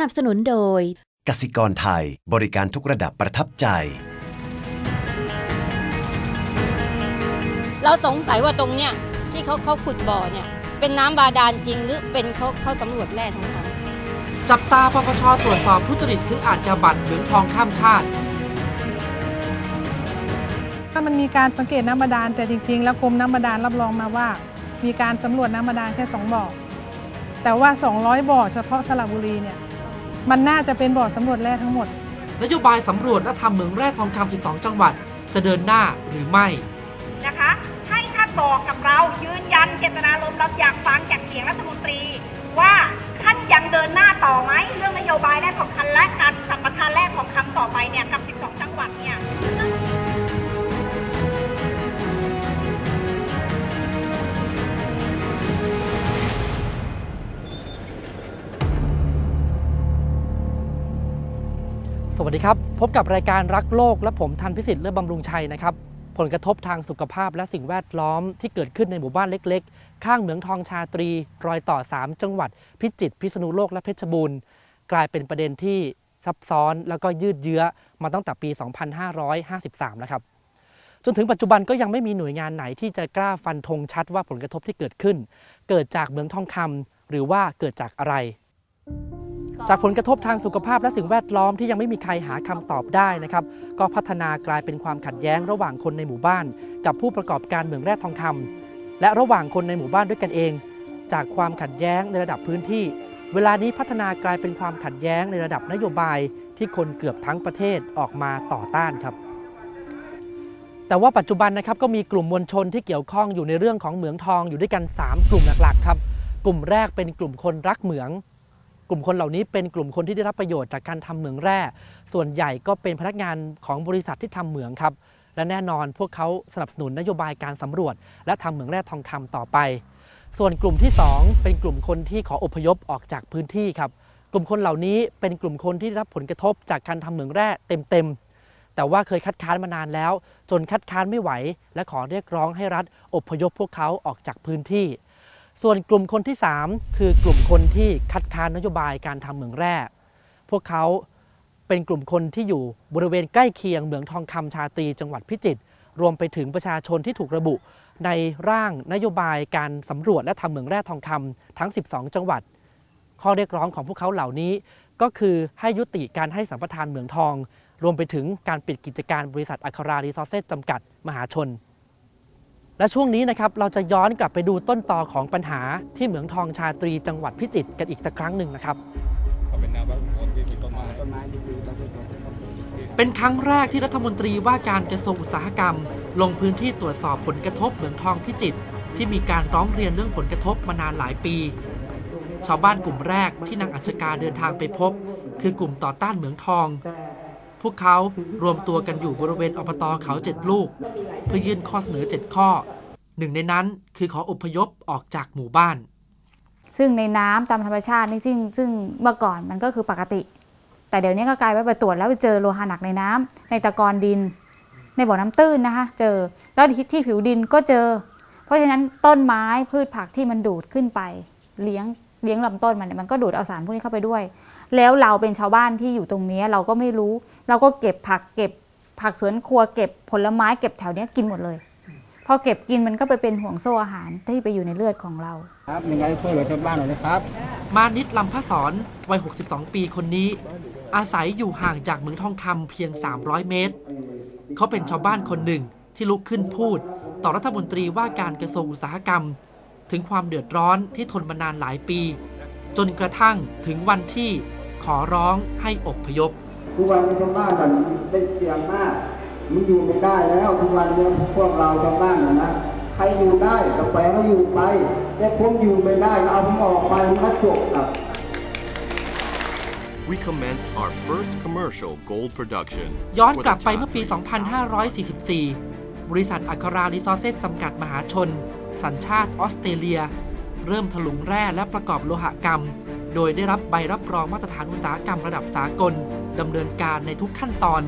นับสนุนโดย กสิกรไทยบริการทุกระดับประทับใจ เราสงสัยว่าตรงเนี้ยที่เขาเขาขุดบ่อเนี่ยเป็นน้ำบาดาลจริงหรือเป็นเขาเขาสำรวจแร่ทองคำจับตาปปชตรวจสอบทุจริตซื้ออาชญาบัตรเหมืองทองข้ามชาติ ถ้ามันมีการสังเกตน้ำบาดาลแต่จริง ๆ แล้วกรมน้ำบาดาลรับรองมาว่า มีการสำรวจน้ำบาดาลแค่ 2 บ่อ แต่ว่า 200 บ่อเฉพาะสระบุรีเนี่ย มันน่าจะเป็นบ่อสำรวจแร่ทั้งหมด นโยบายสำรวจและทำเหมืองแร่ทองคำ 12 จังหวัด จะเดินหน้าหรือไม่ นะคะ ให้ท่านบอกกับเรายืนยันเจตนารมณ์เราอยากฟังจากเสียงรัฐมนตรี ว่าท่านยังเดินหน้าต่อไหมเรื่องนโยบายแรกของคันและการสัมปทานแรกของคำต่อไปเนี่ยกับ 12 จังหวัดเนี่ย วัสดีครับ พบกับรายการรักโลกและผมทันพิสิทธิ์เลือบำรุงชัยนะครับ ผลกระทบทางสุขภาพและสิ่งแวดล้อมที่เกิดขึ้นในหมู่บ้านเล็กๆ ข้างเหมืองทองชาตรี รอยต่อ 3 จังหวัด พิจิตรพิษณุโลกและเพชรบูรณ์กลายเป็นประเด็นที่ซับซ้อนแล้วก็ยืดเยื้อมาตั้งแต่ปี 2553นะครับ จนถึงปัจจุบันก็ยังไม่มีหน่วยงานไหนที่จะกล้าฟันธงชัดว่าผลกระทบที่เกิดขึ้น เกิดจากเหมืองทองคำหรือว่าเกิดจากอะไร จากผลกระทบทางสุขภาพและสิ่งแวดล้อมที่ยังไม่มีใครหาคำตอบได้นะครับก็พัฒนากลายเป็นความขัดแย้งระหว่างคนในหมู่บ้าน กับผู้ประกอบการเหมืองแร่ทองคำและระหว่างคนในหมู่บ้านด้วยกันเอง จากความขัดแย้งในระดับพื้นที่ เวลานี้พัฒนากลายเป็นความขัดแย้งในระดับนโยบายที่คนเกือบทั้งประเทศออกมาต่อต้านครับแต่ว่าปัจจุบันนะครับก็มีกลุ่มมวลชนที่เกี่ยวข้องอยู่ในเรื่องของเหมืองทองอยู่ด้วยกัน 3 กลุ่มหลักๆครับ กลุ่มแรกเป็นกลุ่มคนรักเหมือง กลุ่มคนเหล่านี้เป็นกลุ่มคนที่ได้รับประโยชน์จากการทำเหมืองแร่ ส่วนใหญ่ก็เป็นพนักงานของบริษัทที่ทำเหมืองครับ และแน่นอนพวกเขาสนับสนุนนโยบายการสำรวจ และทำเหมืองแร่ทองคำต่อไป ส่วนกลุ่มที่ 2 เป็นกลุ่มคนที่ขออพยพออกจากพื้นที่ครับ กลุ่มคนเหล่านี้เป็นกลุ่มคนที่ได้รับผลกระทบจากการทำเหมืองแร่เต็มๆ แต่ว่าเคยคัดค้านมานานแล้ว จนคัดค้านไม่ไหว และขอเรียกร้องให้รัฐอพยพพวกเขาออกจากพื้นที่ ส่วนกลุ่มคนที่ 3 คือกลุ่มคนที่คัดค้านนโยบายการทำเหมืองแร่ พวกเขาเป็นกลุ่มคนที่อยู่บริเวณใกล้เคียงเหมืองทองคำชาตรีจังหวัดพิจิตรรวมไปถึงประชาชนที่ถูกระบุ ในร่างนโยบายการสำรวจและทำเหมืองแร่ทองคำทั้ง 12 จังหวัด ข้อเรียกร้องของพวกเขาเหล่านี้ ก็คือให้ยุติการให้สัมปทานเหมืองทอง รวมไปถึงการปิดกิจการบริษัทอัครารีซอสเซสจำกัด มหาชน และช่วงนี้นะครับเราจะย้อนกลับไปดูต้นตอของปัญหาที่เหมืองทองชาตรีจังหวัดพิจิตรกันอีกสักครั้งหนึ่งนะครับเป็นครั้งแรกที่รัฐมนตรีว่าการกระทรวงอุตสาหกรรม ลงพื้นที่ตรวจสอบผลกระทบเหมืองทองพิจิตรที่มีการร้องเรียนเรื่องผลกระทบมานานหลายปี ชาวบ้านกลุ่มแรกที่นางอัชกาเดินทางไปพบ คือกลุ่มต่อต้านเหมืองทอง พวกเขารวมตัวกันอยู่บริเวณอบตเขาเจ็ดลูก เพื่อยื่นข้อเสนอ 7 ข้อ หนึ่งในนั้นคือขออพยพออกจากหมู่บ้าน ซึ่งในน้ำตามธรรมชาตินี่ซึ่งซึ่งเมื่อก่อนมันก็คือปกติ แต่เดี๋ยวนี้ก็กลายว่าไปตรวจแล้วไปเจอโลหะหนักในน้ำในตะกอนดิน ในบ่อน้ำตื้นนะคะ เจอแล้วที่ที่ผิวดินก็เจอ เพราะฉะนั้นต้นไม้พืชผักที่มันดูดขึ้นไป เลี้ยงเลี้ยงลำต้นมันเนี่ยมันก็ดูดเอาสารพวกนี้เข้าไปด้วย แล้วเราเป็นชาวบ้านที่อยู่ตรงนี้เราก็ไม่รู้ เราก็เก็บผักเก็บผักสวนครัวเก็บผลไม้เก็บแถวเนี้ยกินหมดเลยพอเก็บกินมันก็ไปเป็นห่วงโซ่อาหารที่ไปอยู่ในเลือดของเรา ครับยังไงช่วยเหลือชาวบ้านหน่อยนะครับ มานิดลำพะสอนวัย 62 ปีคนนี้ อาศัยอยู่ห่างจากเหมืองทองคำเพียง 300 เมตร เขาเป็นชาวบ้านคนหนึ่งที่ลุกขึ้นพูด ต่อรัฐมนตรีว่าการกระทรวงอุตสาหกรรม ถึงความเดือดร้อนที่ทนมานานหลายปี จนกระทั่งถึงวันที่ ขอร้องให้อบพยพ ทุกวันนี้ชาวบ้านกันได้เสี่ยงมาก มันอยู่ไม่ได้แล้วทุกวันเนี้พวกเราชาวบ้านนะนะใครอยู่ได้ก็ไปเขาอยู่ไป แต่ผมอยู่ไม่ได้ก็เอาผมออกไปมันก็จบครับ we commenced our first commercial gold production. ย้อน for กลับ the ไปเมื่อปี Chhatri Site. 2544 บริษัทอัครารีซอสเซสจำกัดมหาชน สัญชาติออสเตรเลีย เริ่มถลุงแร่และประกอบโลหะกรรม โดยได้รับใบรับรองมาตรฐานอุตสาหกรรมระดับสากลดำเนินการในทุกขั้นตอน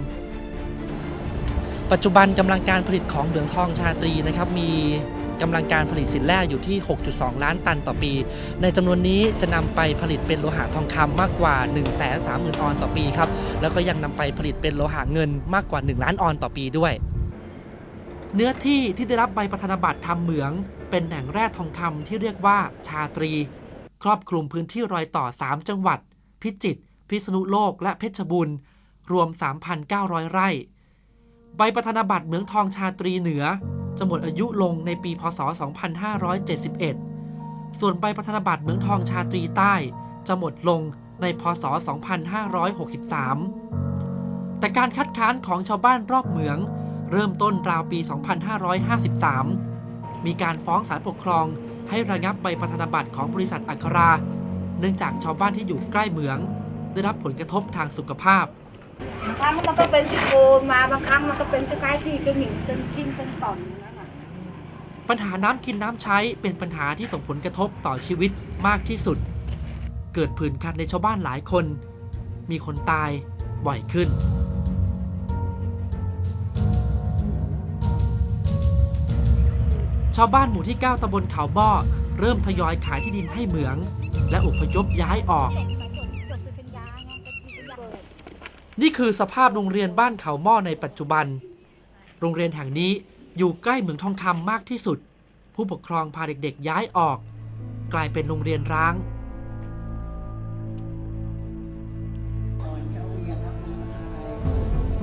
ปัจจุบันกำลังการผลิตของเหมืองทองชาตรีนะครับมีกำลังการผลิตสินแร่อยู่ที่ 6.2 ล้านตันต่อปี ในจำนวนนี้จะนำไปผลิตเป็นโลหะทองคำมากกว่า 1 3 0 0 0 0 ออนต่อปีครับ แล้วก็ยังนำไปผลิตเป็นโลหะเงินมากกว่า 1 ล้านออนต่อปีด้วย เนื้อที่ที่ได้รับใบประธานาบัตรทำเหมือง เป็นแหล่งแร่ทองคำที่เรียกว่าชาตรี รอบคลุมพื้นที่รอยต่อ 3 จังหวัด พิจิตรพิษณุโลกและเพชรบูรณ์รวม 3,900 ไร่ ใบประธานาบัตรเหมืองทองชาตรีเหนือ จะหมดอายุลงในปีพศ 2571 ส่วนใบประธานาบัตรเหมืองทองชาตรีใต้ จะหมดลงในพศ 2563 แต่การคัดค้านของชาวบ้านรอบเหมือง เริ่มต้นราวปี 2553 มีการฟ้องศาลปกครอง ให้ระงับใบประธานาบัตรของบริษัทอัครา เนื่องจากชาวบ้านที่อยู่ใกล้เหมือง ได้รับผลกระทบทางสุขภาพบางครั้งมันก็เป็นสิโกนมาบางครั้งมันก็เป็นคล้ายๆที่เป็นหนิงเป็นชิ้นเป็นตอนอย่างนั้นน่ะปัญหาน้ำกินน้ำใช้เป็นปัญหาที่ส่งผลกระทบต่อชีวิตมากที่สุด เกิดผื่นคันในชาวบ้านหลายคน มีคนตายบ่อยขึ้น ชาวบ้านหมู่ที่ 9ตำบลเขาบ่อเริ่มทยอยขายที่ดินให้เหมือง และอพยพย้ายออก นี่คือสภาพโรงเรียนบ้านเขาหม้อในปัจจุบัน โรงเรียนแห่งนี้อยู่ใกล้เหมืองทองคำมากที่สุด ผู้ปกครองพาเด็กๆย้ายออก กลายเป็นโรงเรียนร้าง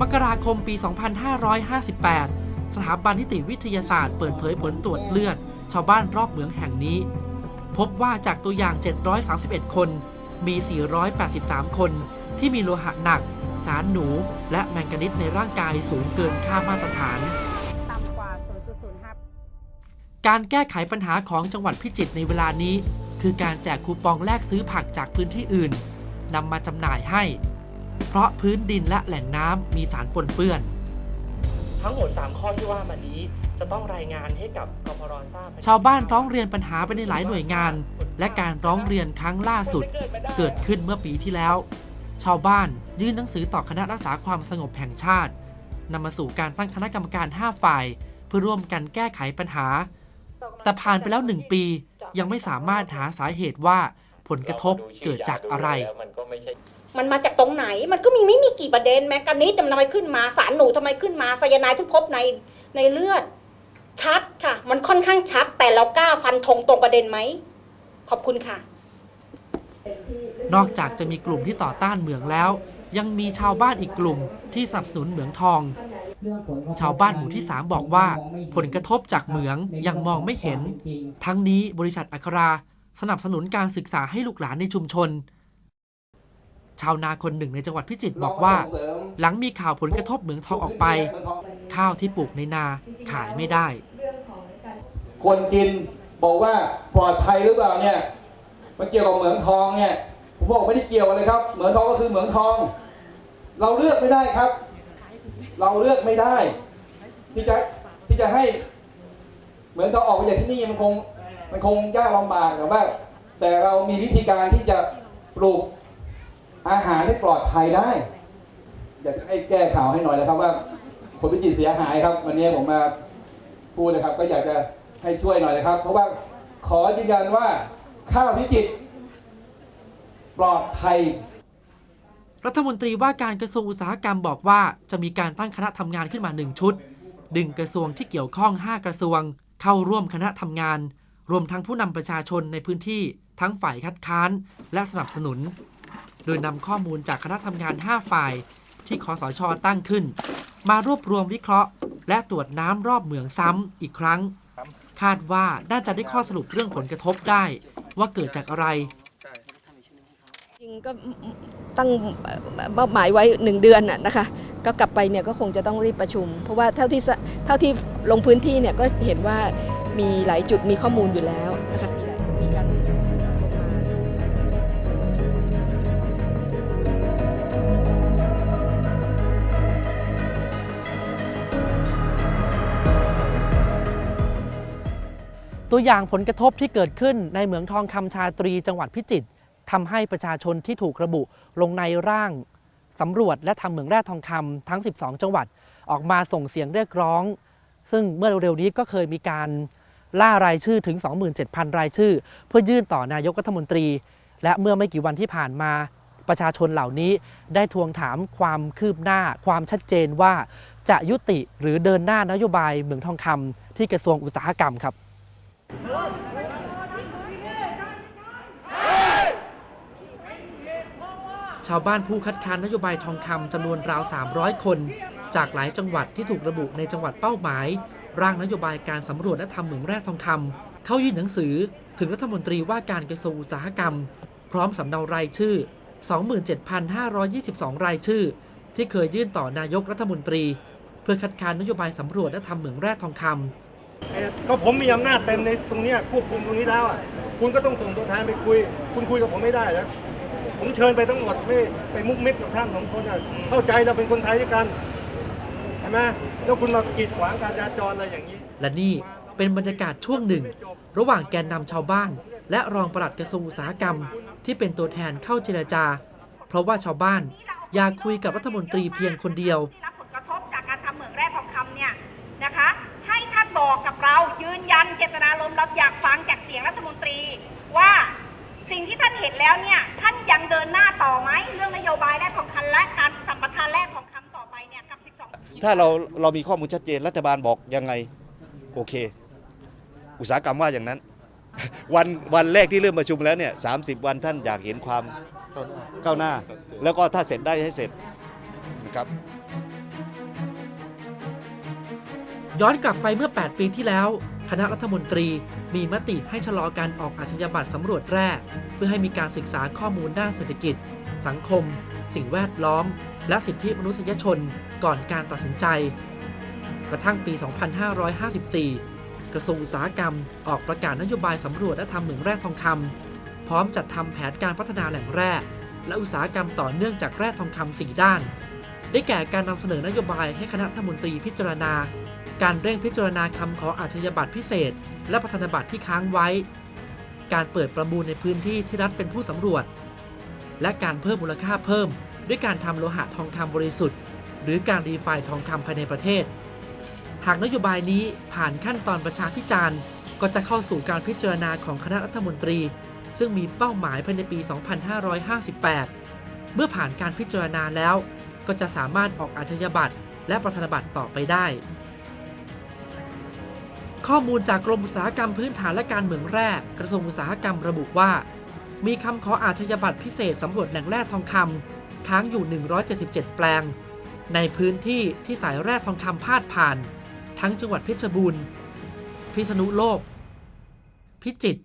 มกราคมปี 2558 สถาบันนิติวิทยาศาสตร์เปิดเผยผลตรวจเลือด ชาวบ้านรอบเหมืองแห่งนี้ พบว่าจากตัวอย่าง 731 คน มี 483 คนที่มีโลหะหนัก สารหนู และแมงกานิสในร่างกายสูงเกินค่ามาตรฐาน ต่ำกว่า 0.05 การแก้ไขปัญหาของจังหวัดพิจิตรในเวลานี้ คือการแจกคูปองแลกซื้อผักจากพื้นที่อื่นนำมาจำหน่ายให้ เพราะพื้นดินและแหล่งน้ำมีสารปนเปื้อน ทั้งหมด 3 ข้อที่ว่ามานี้ จะต้องรายงานให้กับกพรทราบชาวบ้านร้องเรียนปัญหาไปในหลายหน่วยงาน และการร้องเรียนครั้งล่าสุด เกิดขึ้นเมื่อปีที่แล้ว ชาวบ้านยื่นหนังสือต่อคณะรักษาความสงบแห่งชาตินำมาสู่การตั้งคณะกรรมการ 5 ฝ่าย เพื่อร่วมกันแก้ไขปัญหา แต่ผ่านไปแล้วหนึ่งปียังไม่สามารถหาสาเหตุว่าผลกระทบเกิดจากอะไร มันมาจากตรงไหน มันก็มีไม่มีกี่ประเด็นแมกกานิสทำไมขึ้นมา สารหนูทำไมขึ้นมาไซยาไนด์ที่พบในในเลือด ชัดค่ะ มันค่อนข้างชัด แต่เรากล้าฟันธงตรงประเด็นไหม ขอบคุณค่ะ นอกจากจะมีกลุ่มที่ต่อต้านเหมืองแล้ว ยังมีชาวบ้านอีกกลุ่มที่สนับสนุนเหมืองทอง ชาวบ้านหมู่ที่ 3 บอกว่า ผลกระทบจากเหมืองยังมองไม่เห็น ทั้งนี้บริษัทอัคราสนับสนุนการศึกษาให้ลูกหลานในชุมชน ชาวนาคนหนึ่งในจังหวัดพิจิตรบอกว่า หลังมีข่าวผลกระทบเหมืองทองออกไป ข้าวที่ปลูกในนาขายไม่ได้ คนกินบอกว่าปลอดภัยหรือเปล่าเนี่ยมันเกี่ยวกับเหมืองทองเนี่ยผมบอกไม่ได้เกี่ยวเลยครับ เหมืองทองก็คือเหมืองทอง เราเลือกไม่ได้ครับ เราเลือกไม่ได้ ที่จะที่จะให้ เหมืองทองออกไปจากที่นี่มันคงมันคงยากลำบากแต่ว่า แต่เรามีวิธีการที่จะปลูก อาหารให้ปลอดภัยได้อยากจะให้แก้ข่าวให้หน่อยนะครับว่าคนพิจิตรเสียหายครับ วันนี้ผมมาพูดนะครับ ก็อยากจะให้ช่วยหน่อยนะครับ เพราะว่าขอยืนยันว่าข้าวพิจิตรปลอดภัยรัฐมนตรีว่าการกระทรวงอุตสาหกรรมบอกว่า จะมีการตั้งคณะทำงานขึ้นมาหนึ่งชุด ดึงกระทรวงที่เกี่ยวข้อง 5 กระทรวง เข้าร่วมคณะทำงาน รวมทั้งผู้นำประชาชนในพื้นที่ทั้งฝ่ายคัดค้าน และสนับสนุน โดยนำข้อมูลจากคณะทำงาน 5 ฝ่าย ที่คอสชตั้งขึ้น มารวบรวมวิเคราะห์ และตรวจน้ำรอบเหมืองซ้ำอีกครั้ง คาดว่าน่าจะได้ข้อสรุปเรื่องผลกระทบได้ ว่าเกิดจากอะไร จริงก็ตั้งเป้าหมายไว้หนึ่งเดือนน่ะนะคะ ก็กลับไปเนี่ยก็คงจะต้องรีบประชุม เพราะว่าเท่าที่เท่าที่ลงพื้นที่เนี่ยก็เห็นว่ามีหลายจุดมีข้อมูลอยู่แล้ว ตัวอย่างผลกระทบที่เกิดขึ้นในเหมืองทองคำชาตรีจังหวัดพิจิตรทำให้ประชาชนที่ถูกระบุลงในร่างสำรวจและทำเหมืองแร่ทองคำทั้ง 12 จังหวัดออกมาส่งเสียงเรียกร้อง ซึ่งเมื่อเร็วๆนี้ก็เคยมีการล่ารายชื่อถึง 27,000 รายชื่อ เพื่อยื่นต่อนายกรัฐมนตรี และเมื่อไม่กี่วันที่ผ่านมาประชาชนเหล่านี้ได้ทวงถามความคืบหน้า ความชัดเจนว่าจะยุติหรือเดินหน้านโยบายเหมืองทองคำที่กระทรวงอุตสาหกรรมครับ ชาวบ้านผู้คัดค้านนโยบายทองคำจำนวนราว 300 คน จากหลายจังหวัดที่ถูกระบุในจังหวัดเป้าหมาย ร่างนโยบายการสำรวจและทำเหมืองแร่ทองคำเข้ายื่นหนังสือ ถึงรัฐมนตรีว่าการกระทรวงอุตสาหกรรม พร้อมสำเนารายชื่อ 27,522 รายชื่อ ที่เคยยื่นต่อนายกรัฐมนตรี เพื่อคัดค้านนโยบายสำรวจและทำเหมืองแร่ทองคำ ก็ผมมีอำนาจเต็มในตรงนี้ควบคุมตรงนี้แล้วอะคุณก็ต้องส่งตัวแทนไปคุย คุณคุยกับผมไม่ได้แล้วผมเชิญไปทั้งหมดไม่ไปมุกมิดกับท่านสองคนอะเข้าใจเราเป็นคนไทยด้วยกันใช่ไหมแล้วคุณมากีดขวางการจราจรอะไรอย่างนี้ และนี่เป็นบรรยากาศช่วงหนึ่ง ระหว่างแกนนำชาวบ้าน และรองปลัดกระทรวงอุตสาหกรรม ที่เป็นตัวแทนเข้าเจรจา เพราะว่าชาวบ้านอยากคุยกับรัฐมนตรีเพียงคนเดียว บอกกับเรายืนยันเจตนารมณ์เราอยากฟังจากเสียงรัฐมนตรี ว่าสิ่งที่ท่านเห็นแล้วเนี่ยท่านยังเดินหน้าต่อไหมเรื่องนโยบายแร่ทองคำและการสัมปทานแร่ทองคำต่อไปเนี่ยกับ 12 ถ้าเราเรามีข้อมูลชัดเจนรัฐบาลบอกยังไงโอเค อุตสาหกรรมว่าอย่างนั้น วันวันแรกที่เริ่มประชุมแล้วเนี่ยสาวันท่านอยากเห็นความก้าวหน้า แล้วก็ถ้าเสร็จได้ให้เสร็จนะครับ ย้อนกลับไปเมื่อ 8 ปีที่แล้ว คณะรัฐมนตรีมีมติให้ชะลอการออกอาชญาบัตรสำรวจแร่เพื่อให้มีการศึกษาข้อมูลด้านเศรษฐกิจ สังคม สิ่งแวดล้อม และสิทธิมนุษยชนก่อนการตัดสินใจ กระทั่งปี 2554 กระทรวงอุตสาหกรรมออกประกาศนโยบายสำรวจและทำเหมืองแร่ทองคำพร้อมจัดทำแผนการพัฒนาแหล่งแร่และอุตสาหกรรมต่อเนื่องจากแร่ทองคำสี่ด้าน ได้แก่การนำเสนอนโยบายให้คณะรัฐมนตรีพิจารณา การเร่งพิจารณาคำขออาชญาบัตรพิเศษ และพัฒนบัตรที่ค้างไว้ การเปิดประมูลในพื้นที่ที่รัฐเป็นผู้สำรวจ และการเพิ่มมูลค่าเพิ่ม ด้วยการทำโลหะทองคำบริสุทธิ์ หรือการรีไฟน์ทองคำภายในประเทศ หากนโยบายนี้ผ่านขั้นตอนประชาพิจารณ์ ก็จะเข้าสู่การพิจารณาของคณะรัฐมนตรี ซึ่งมีเป้าหมายภายในปี 2558 เมื่อผ่านการพิจารณาแล้ว ก็จะสามารถออกอาชญาบัตรและประธานบัตรต่อไปได้ ข้อมูลจากกรมอุตสาหกรรมพื้นฐานและการเมืองแร่กระทรวงอุตสาหกรรมระบุว่า มีคำขออาชญาบัตรพิเศษสำรวจแหล่งแร่ทองคำค้างอยู่ 177 แปลง ในพื้นที่ที่สายแร่ทองคำพาดผ่าน ทั้งจังหวัดเพชรบูรณ์ พิษณุโลก พิจิตร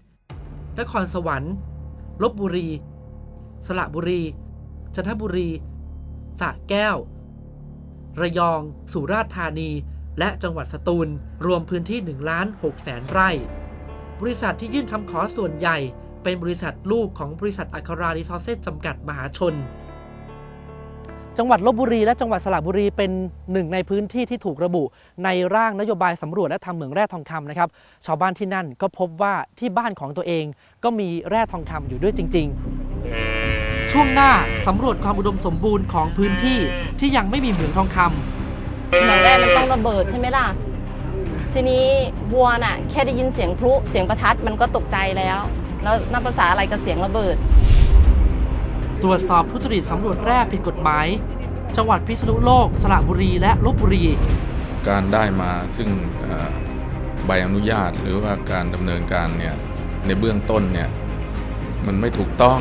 นครสวรรค์ลบบุรี สระบุรีจันทบุรีสระแก้ว ระยอง สุราษฎร์ธานี และจังหวัดสตูลรวมพื้นที่1ล้าน6แสนไร่ บริษัทที่ยื่นคำขอส่วนใหญ่ เป็นบริษัทลูกของบริษัทอัครารีซอสเซสจำกัดมหาชน จังหวัดลบบุรีและจังหวัดสระบุรีเป็นหนึ่งในพื้นที่ที่ถูกระบุ ในร่างนโยบายสำรวจและทำเหมืองแร่ทองคำนะครับชาวบ้านที่นั่นก็พบว่าที่บ้านของตัวเองก็มีแร่ทองคำอยู่ด้วยจริง ๆ ช่วงหน้าสำรวจความอุดมสมบูรณ์ของพื้นที่ที่ยังไม่มีเหมืองทองคำ เหมือนแรกมันต้องระเบิดใช่ไหมล่ะ ทีนี้วัวน่ะ แค่ได้ยินเสียงพลุเสียงประทัดมันก็ตกใจแล้ว แล้วนับภาษาอะไรกับเสียงระเบิด ตรวจสอบทุจริตสำรวจแร่ผิดกฎหมาย จังหวัดพิษณุโลก สระบุรีและลบบุรี การได้มาซึ่งเอ่อใบอนุญาตหรือว่าการดำเนินการเนี่ยในเบื้องต้นเนี่ยมันไม่ถูกต้อง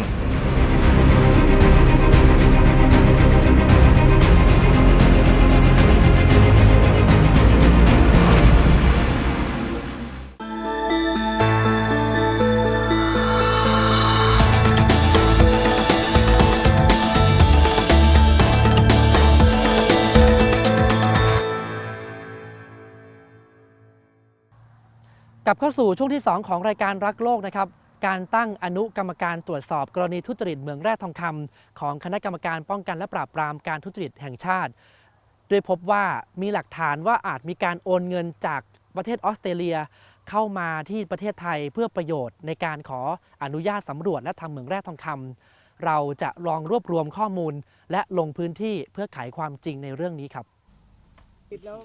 กลับเข้าสู่ช่วงที่ 2 ของรายการรักโลกนะครับ การตั้งอนุกรรมการตรวจสอบกรณีทุจริตเหมืองแร่ทองคำของคณะกรรมการป้องกันและปราบปรามการทุจริตแห่งชาติ โดยพบว่ามีหลักฐานว่าอาจมีการโอนเงินจากประเทศออสเตรเลีย เข้ามาที่ประเทศไทยเพื่อประโยชน์ในการขออนุญาตสำรวจและทำเหมืองแร่ทองคำเราจะลองรวบรวมข้อมูล และลงพื้นที่เพื่อไขความจริงในเรื่องนี้ครับแล้ว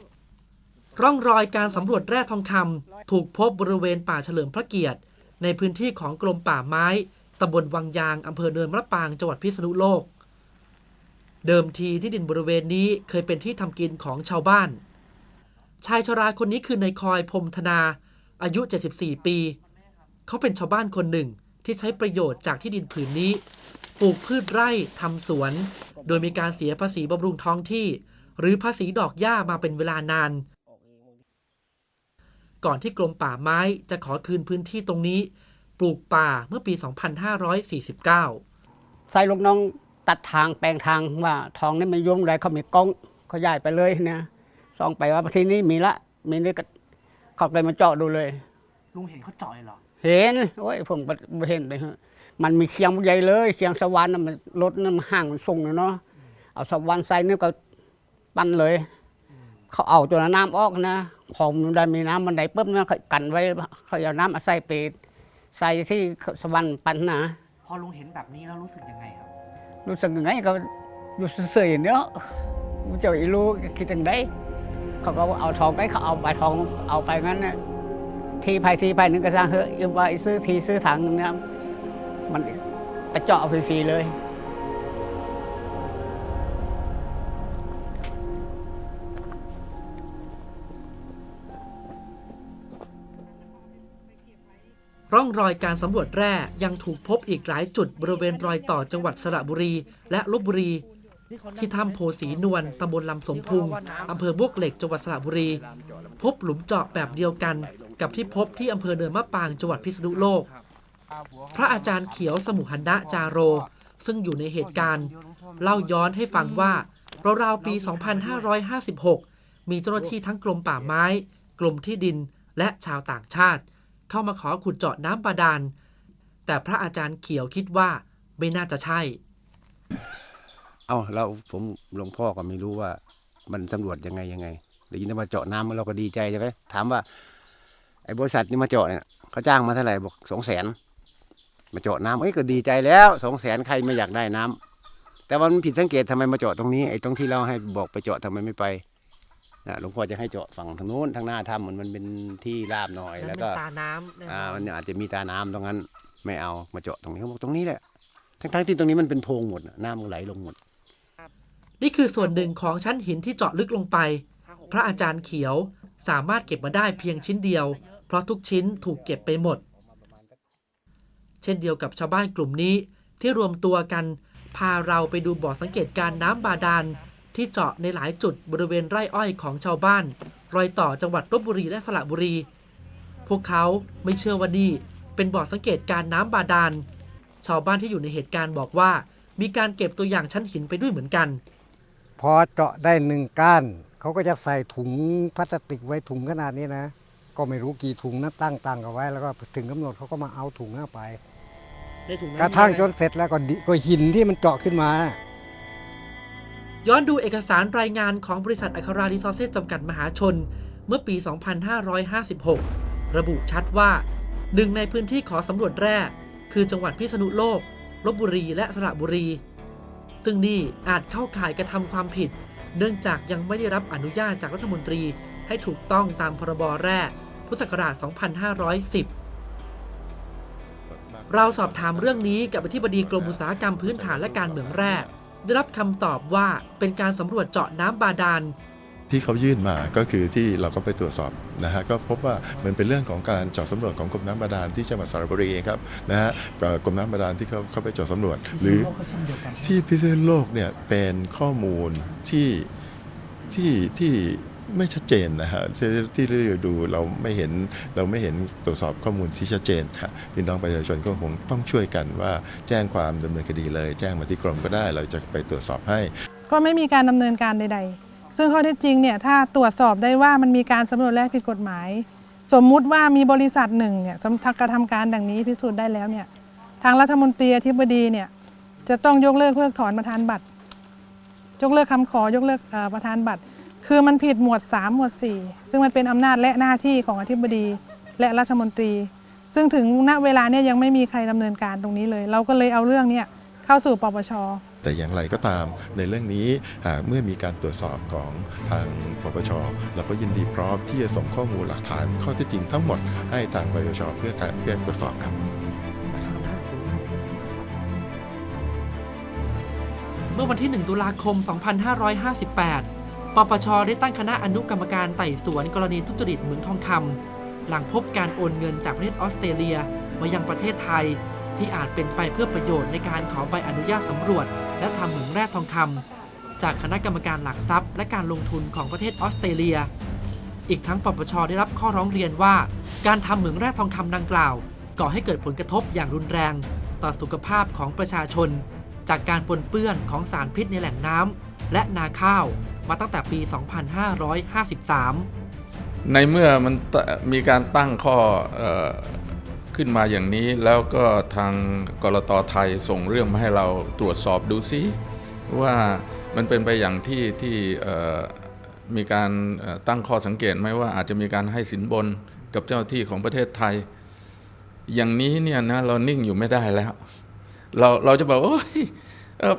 ร่องรอยการสำรวจแร่ทองคำถูกพบบริเวณป่าเฉลิมพระเกียรติ ในพื้นที่ของกรมป่าไม้ตำบลวังยางอำเภอเนินมะปางจังหวัดพิษณุโลก เดิมทีที่ดินบริเวณนี้เคยเป็นที่ทำกินของชาวบ้าน ชายชราคนนี้คือนายคอยพรมธนา อายุ 74 ปี เขาเป็นชาวบ้านคนหนึ่งที่ใช้ประโยชน์จากที่ดินผืนนี้ ปลูกพืชไร่ทำสวน โดยมีการเสียภาษีบำรุงท้องที่ หรือภาษีดอกหญ้ามาเป็นเวลานาน ก่อนที่กรมป่าไม้จะขอคืนพื้นที่ตรงนี้ ปลูกป่าเมื่อปี 2549 ใส่ลูกน้องตัดทางแปลงทางว่าทองนี่มันยุ่งอะไรเขามีกล้องเขาย้ายไปเลยนะส่องไปว่าที่นี้มีละ มีนี่ก็เขาเลยมาเจาะดูเลย ลุงเห็นเขาจ่อยเหรอ เห็นโอ้ยผมก็บ่เห็นเลยฮะมันมีเคียงใหญ่เลยเคียงสวรรค์น่ะมันรถนั่นมันห่างมันสูงเลยเนาะเอาสวรรค์ใส่นี่ก็ปั้นเลย เขาเอาตัวน้ำออกนะ ของมันได้มีน้ำมันได้ปุ๊บนะเขากันไว้เขาเอาน้ำมาใส่ไปใส่ที่สวรรค์ปั้นนะพอลุงเห็นแบบนี้แล้วรู้สึกยังไงครับ รู้สึกยังไงก็อยู่เฉยๆเนาะมันจะไม่รู้คิดยังไงเขาก็เอาทองไปเขาเอาไปทองเอาไปงั้นน่ะทีภายทีภายหนึ่งก็สร้างเถอะยังว่าซื้อทีซื้อถังนึงนะมันไปเจาะเอาฟรีๆเลย ร่องรอยการสำรวจแร่ยังถูกพบอีกหลายจุดบริเวณรอยต่อจังหวัดสระบุรี และลบบุรี ที่ถ้ำโพสีนวลตำบลลำสมพุงอำเภอบวกเหล็กจังหวัดสระบุรี พบหลุมเจาะแบบเดียวกัน กับที่พบที่อำเภอเนินมะปางจังหวัดพิษณุโลก พระอาจารย์เขียวสมุหันนะจาโร ซึ่งอยู่ในเหตุการณ์ เล่าย้อนให้ฟังว่าราวๆปี 2556 มีเจ้าหน้าที่ทั้งกรมป่าไม้ กรมที่ดิน และชาวต่างชาติ เข้ามาขอขุดเจาะน้ำบาดาล แต่พระอาจารย์เขียวคิดว่าไม่น่าจะใช่ เอาเราผมหลวงพ่อก็ไม่รู้ว่า มันสำรวจยังไงยังไงได้ยินว่าเจาะน้ำเราก็ดีใจใช่ไหมถามว่า ไอ้บริษัทนี่มาเจาะเนี่ยเขาจ้างมาเท่าไหร่บอกสองแสนมาเจาะน้ำเอ้ยก็ดีใจแล้วสองแสนใครไม่อยากได้น้ำแต่ว่ามันผิดสังเกตทำไมมาเจาะตรงนี้ไอ้ตรงที่เราให้บอกไปเจาะทำไมไม่ไป นะหลวงพ่อจะให้เจาะฝั่งทางนู้นทางหน้าถ้ำมันมันเป็นที่ราบหน่อยแล้วก็ตาน้ำนะอ่ามันอาจจะมีตาน้ำตรงนั้น ไม่เอามาเจาะตรงนี้เขาบอกตรงนี้แหละทั้งๆที่ตรงนี้มันเป็นโพรงหมดน่ะน้ำมันไหลลงหมด นี่คือส่วนหนึ่งของชั้นหินที่เจาะลึกลงไป พระอาจารย์เขียวสามารถเก็บมาได้เพียงชิ้นเดียว เพราะทุกชิ้นถูกเก็บไปหมด เช่นเดียวกับชาวบ้านกลุ่มนี้ที่รวมตัวกัน พาเราไปดูบ่อสังเกตการณ์น้ำบาดาล ที่เจาะในหลายจุดบริเวณไร่อ้อยของชาวบ้าน รอยต่อจังหวัดลบบุรีและสระบุรี พวกเขาไม่เชื่อว่านี่เป็นบ่อสังเกตการณ์น้ำบาดาล ชาวบ้านที่อยู่ในเหตุการณ์บอกว่า มีการเก็บตัวอย่างชั้นหินไปด้วยเหมือนกัน พอเจาะได้หนึ่งก้านเขาก็จะใส่ถุงพลาสติกไว้ถุงขนาดนี้นะ ก็ไม่รู้กี่ถุงนะตั้งตั้งเอาไว้ แล้วก็ถึงกำหนดเขาก็มาเอาถุงเข้าไปในถุงนั้นกระทั่งมีอจนเสร็จแล้วก็ดิก็หินที่มันเจาะขึ้นมา ย้อนดูเอกสารรายงานของบริษัทอัครารีซอสเซสจำกัดมหาชน เมื่อปี 2556 ระบุชัดว่า หนึ่งในพื้นที่ขอสำรวจแร่ คือจังหวัดพิษณุโลก ลบบุรี และสระบุรี ซึ่งนี่อาจเข้าข่ายกระทำความผิด เนื่องจากยังไม่ได้รับอนุญาตจากรัฐมนตรีให้ถูกต้องตามพรบแร่ พุทธศักราช 2510เราสอบถามเรื่องนี้กับอธิบดีกรมอุตสาหกรรมพื้นฐานและการเมืองแร่ ได้รับคำตอบว่าเป็นการสำรวจเจาะน้ำบาดาลที่เขายื่นมาก็คือที่เราก็ไปตรวจสอบนะฮะก็พบว่ามันเป็นเรื่องของการเจาะสำรวจของกรมน้ำบาดาลที่จังหวัดสระบุรีเองครับนะฮะก็กรมน้ำบาดาลที่เขาเข้าไปเจาะสำรวจ หรือที่พิษณุโลกเนี่ยเป็นข้อมูลที่ที่ที่ ไม่ชัดเจนนะฮะที่เราดูเราไม่เห็นเราไม่เห็นตรวจสอบข้อมูลที่ชัดเจนค่ะพี่น้องประชาชนก็คงต้องช่วยกันว่าแจ้งความดำเนินคดีเลย แจ้งมาที่กรมก็ได้ เราจะไปตรวจสอบให้ ก็ไม่มีการดำเนินการใด ๆ ซึ่งข้อเท็จจริงเนี่ยถ้าตรวจสอบได้ว่ามันมีการสำรวจแร่ผิดกฎหมาย สมมุติว่ามีบริษัทหนึ่งเนี่ยสำทักกระทำการดังนี้พิสูจน์ได้แล้วเนี่ยทางรัฐมนตรีอธิบดีเนี่ยจะต้องยกเลิกเพิกถอนประธานบัตร ยกเลิกคำขอยกเลิกประธานบัตร คือมันผิดหมวด 3 หมวด 4 ซึ่งมันเป็นอำนาจและหน้าที่ของอธิบดีและรัฐมนตรี ซึ่งถึงณเวลาเนี่ยยังไม่มีใครดำเนินการตรงนี้เลย เราก็เลยเอาเรื่องเนี่ยเข้าสู่ปปชแต่อย่างไรก็ตามในเรื่องนี้หากเมื่อมีการตรวจสอบของทางปปชเราก็ยินดีพร้อมที่จะส่งข้อมูลหลักฐานข้อเท็จจริงทั้งหมดให้ทางปปชเพื่อการเพื่อตรวจสอบครับเมื่อวันที่ 1 ตุลาคม 2558 ปปชได้ตั้งคณะอนุกรรมการไต่สวนกรณีทุจริตเหมืองทองคำหลังพบการโอนเงินจากประเทศออสเตรเลียมายังประเทศไทย ที่อาจเป็นไปเพื่อประโยชน์ในการขอใบอนุญาตสำรวจ และทำเหมืองแร่ทองคำจากคณะกรรมการหลักทรัพย์ และการลงทุนของประเทศออสเตรเลีย อีกทั้งปปชได้รับข้อร้องเรียนว่า การทำเหมืองแร่ทองคำดังกล่าว ก่อให้เกิดผลกระทบอย่างรุนแรง ต่อสุขภาพของประชาชน จากการปนเปื้อนของสารพิษในแหล่งน้ำและนาข้าว มาตั้งแต่ปี 2553 ในเมื่อมันมีการตั้งข้ออขึ้นมาอย่างนี้แล้วก็ทางกรตไทยส่งเรื่องมาให้เราตรวจสอบดูซิว่ามันเป็นไปอย่างที่ที่มีการตั้งข้อสังเกตไหมว่าอาจจะมีการให้สินบนกับเจ้าที่ของประเทศไทย อย่างนี้เนี่ยนะเรานิ่งอยู่ไม่ได้แล้ว เราเราจะบอกว่าโอ้ย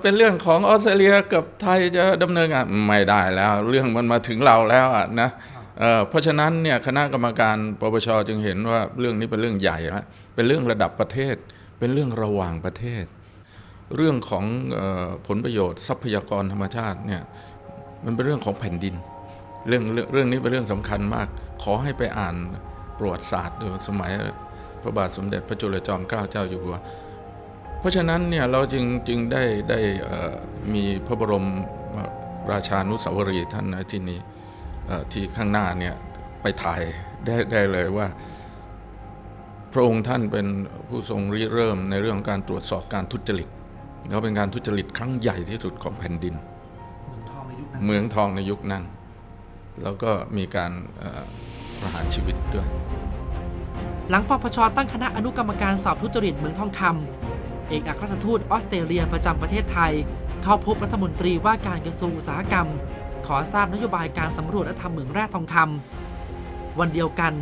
เป็นเรื่องของออสเตรเลียกับไทยจะดำเนินงานไม่ได้แล้ว เรื่องมันมาถึงเราแล้วะนะเเพราะฉะนั้นเนี่ยคณะกรรมการปปชจึงเห็นว่าเรื่องนี้เป็นเรื่องใหญ่แล้วเป็นเรื่องระดับประเทศ เป็นเรื่องระหว่างประเทศ เรื่องของออผลประโยชน์ทรัพยากรธรรมชาติเนี่ยมันเป็นเรื่องของแผ่นดิน เรื่องเรื่องนี้เป็นเรื่องสำคัญมาก ขอให้ไปอ่านประวัติศาสตร์ดูสมัยพระบาทสมเด็จพระจุลจอมเกล้าเจ้าอยู่หัว ราะฉะนั้นเนี่ยเราจึงจึงได้ได้มีพระบรมราชานุสาวรีย์ท่านนะที่นี้ที่ข้างหน้าเนี่ยไปถ่ายได้ได้เลยว่า พระองค์ท่านเป็นผู้ทรงริเริ่มในเรื่องของการตรวจสอบการทุจริตแล้วเป็นการทุจริตครั้งใหญ่ที่สุดของแผ่นดิน เมืองทองในยุคนั้น แล้วก็มีการประหารชีวิตด้วย หลังปปชตั้งคณะอนุกรรมการสอบทุจริตเหมืองทองคำ เอกอัครราชทูตออสเตรเลียประจำประเทศไทย เข้าพบรัฐมนตรีว่าการกระทรวงอุตสาหกรรม ขอทราบนโยบายการสำรวจและทำเหมืองแร่ทองคำวันเดียวกัน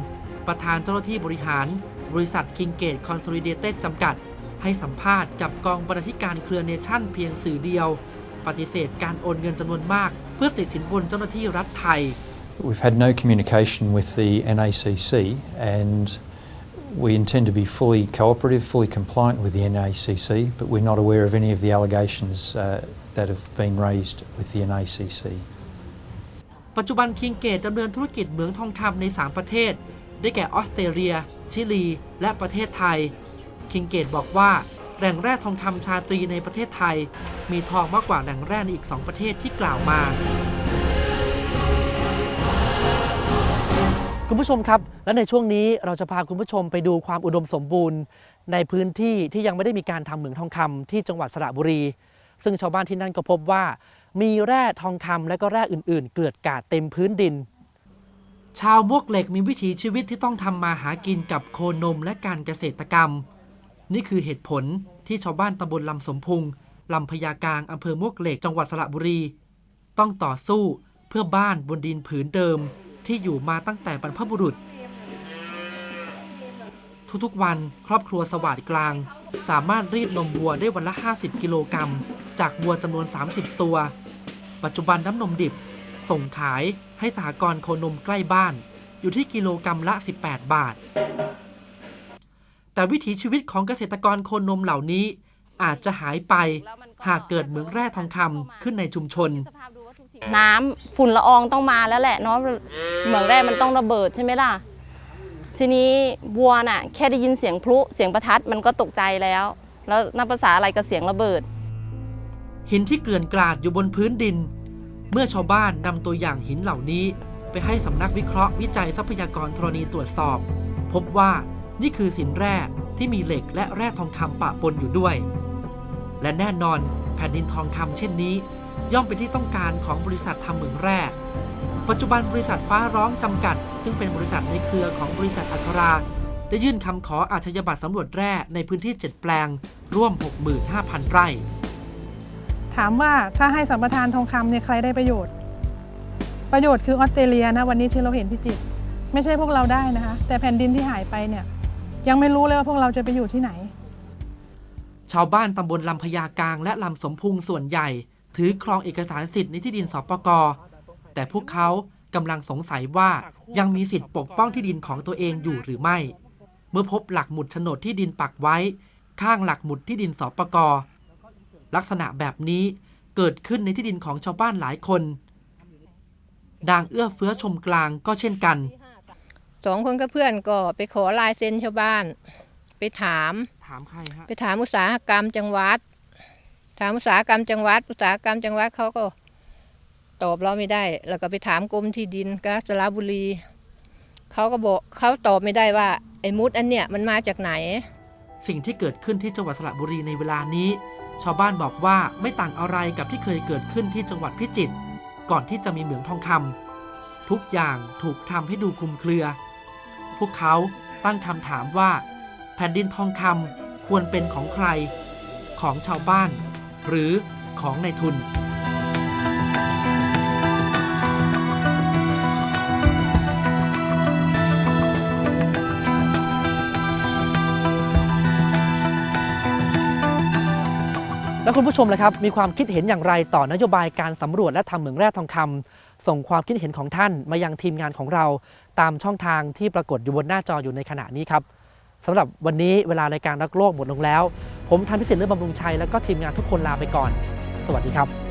ประธานเจ้าหน้าที่บริหาร บริษัทคิงเกตคอนโซลิเดเต็ดจำกัด ให้สัมภาษณ์กับกองบรรณาธิการเครือเนชั่นเพียงสื่อเดียว ปฏิเสธการโอนเงินจำนวนมาก เพื่อติดสินบนเจ้าหน้าที่รัฐไทย We've had no communication with the NACC and we intend to be fully cooperative, fully compliant with the NACC, but we're not aware of any of the allegations uh, that have been raised with the NACC. ปัจจุบันคิงเกตดำเนินธุรกิจเหมืองทองคำใน 3 ประเทศ ได้แก่ออสเตรเลีย ชิลี และประเทศไทย คิงเกตบอกว่าแหล่งแร่ทองคำชาตรีในประเทศไทย มีทองมากกว่าแหล่งแร่ในอีก 2 ประเทศที่กล่าวมา คุณผู้ชมครับ และในช่วงนี้เราจะพาคุณผู้ชมไปดูความอุดมสมบูรณ์ ในพื้นที่ที่ยังไม่ได้มีการทำเหมืองทองคำที่จังหวัดสระบุรี ซึ่งชาวบ้านที่นั่นก็พบว่า มีแร่ทองคำและก็แร่อื่น ๆ เกลื่อนกาดเต็มพื้นดิน ชาวมวกเหล็กมีวิถีชีวิตที่ต้องทำมาหากินกับโคนมและการเกษตรกรรม นี่คือเหตุผลที่ชาวบ้านตำบลลำสมพุงลำพญากลางอำเภอมวกเหล็กจังหวัดสระบุรี ต้องต่อสู้เพื่อบ้านบนดินผืนเดิม ที่อยู่มาตั้งแต่บรรพบุรุษ ทุกๆวันครอบครัวสวัสดกลาง สามารถรีดนมวัวได้วันละ 50 กิโลกรัม จากวัวจำนวน 30 ตัว ปัจจุบันน้ำนมดิบ ส่งขายให้สหกรณ์โคนมใกล้บ้าน อยู่ที่กิโลกรัมละ 18 บาท แต่วิถีชีวิตของเกษตรกรโคนมเหล่านี้อาจจะหายไปหากเกิดเหมืองแร่ทองคำขึ้นในชุมชน น้ำฝุ่นละอองต้องมาแล้วแหละเนาะเหมืองแร่มันต้องระเบิดใช่ไหมล่ะ ทีนี้วัวน่ะ แค่ได้ยินเสียงพลุเสียงประทัดมันก็ตกใจแล้ว แล้วนับภาษาอะไรกับเสียงระเบิด หินที่เกลื่อนกลาดอยู่บนพื้นดิน เมื่อชาวบ้านนำตัวอย่างหินเหล่านี้ ไปให้สำนักวิเคราะห์วิจัยทรัพยากรธรณีตรวจสอบ พบว่านี่คือสินแร่ที่มีเหล็กและแร่ทองคำปะปนอยู่ด้วย และแน่นอนแผ่นดินทองคำเช่นนี้ ย่อมเป็นที่ต้องการของบริษัททำเหมืองแร่ ปัจจุบันบริษัทฟ้าร้องจำกัด ซึ่งเป็นบริษัทในเครือของบริษัทอัครา ได้ยื่นคำขออาชญาบัตรสำรวจแร่ในพื้นที่ 7 แปลง ร่วม 65,000 ไร่ ถามว่าถ้าให้สัมปทานทองคำเนี่ยใครได้ประโยชน์ ประโยชน์คือออสเตรเลียนะวันนี้ที่เราเห็นพิจิตรไม่ใช่พวกเราได้นะคะ แต่แผ่นดินที่หายไปเนี่ยยังไม่รู้เลยว่าพวกเราจะไปอยู่ที่ไหน ชาวบ้านตำบลลำพญากลางและลำสมพุงส่วนใหญ่ ถือครองเอกสารสิทธิ์ในที่ดินสปกแต่พวกเขากำลังสงสัยว่ายังมีสิทธิ์ปกป้องที่ดินของตัวเองอยู่หรือไม่ เมื่อพบหลักหมุดโฉนดที่ดินปักไว้ ข้างหลักหมุดที่ดินสปกลักษณะแบบนี้เกิดขึ้นในที่ดินของชาวบ้านหลายคนนางเอื้อเฟื้อชมกลางก็เช่นกันสองคนกับเพื่อนก็ไปขอลายเซ็นชาวบ้าน ไปถาม ถามใครฮะไปถามอุตสาหกรรมจังหวัด ถามอุตสาหกรรมจังหวัด อุตสาหกรรมจังหวัดเขาก็ตอบเราไม่ได้ แล้วก็ไปถามกรมที่ดินกาญจนบุรี เขาก็บอกเขาตอบไม่ได้ว่าไอ้มุดอันเนี้ยมันมาจากไหน สิ่งที่เกิดขึ้นที่จังหวัดสระบุรีในเวลานี้ ชาวบ้านบอกว่าไม่ต่างอะไรกับที่เคยเกิดขึ้นที่จังหวัดพิจิตร ก่อนที่จะมีเหมืองทองคำทุกอย่างถูกทำให้ดูคลุมเครือ พวกเขาตั้งคำถามว่า แผ่นดินทองคำควรเป็นของใคร ของชาวบ้าน หรือของในทุน แล้วคุณผู้ชมล่ะครับมีความคิดเห็นอย่างไรต่อนโยบายการสำรวจและทำเหมืองแร่ทองคำส่งความคิดเห็นของท่านมายังทีมงานของเรา ตามช่องทางที่ปรากฏอยู่บนหน้าจออยู่ในขณะนี้ครับสำหรับวันนี้เวลารายการรักโลกหมดลงแล้ว ผมทันพิสิทธิ์เลือบำรุงชัย แล้วก็ทีมงานทุกคนลาไปก่อน สวัสดีครับ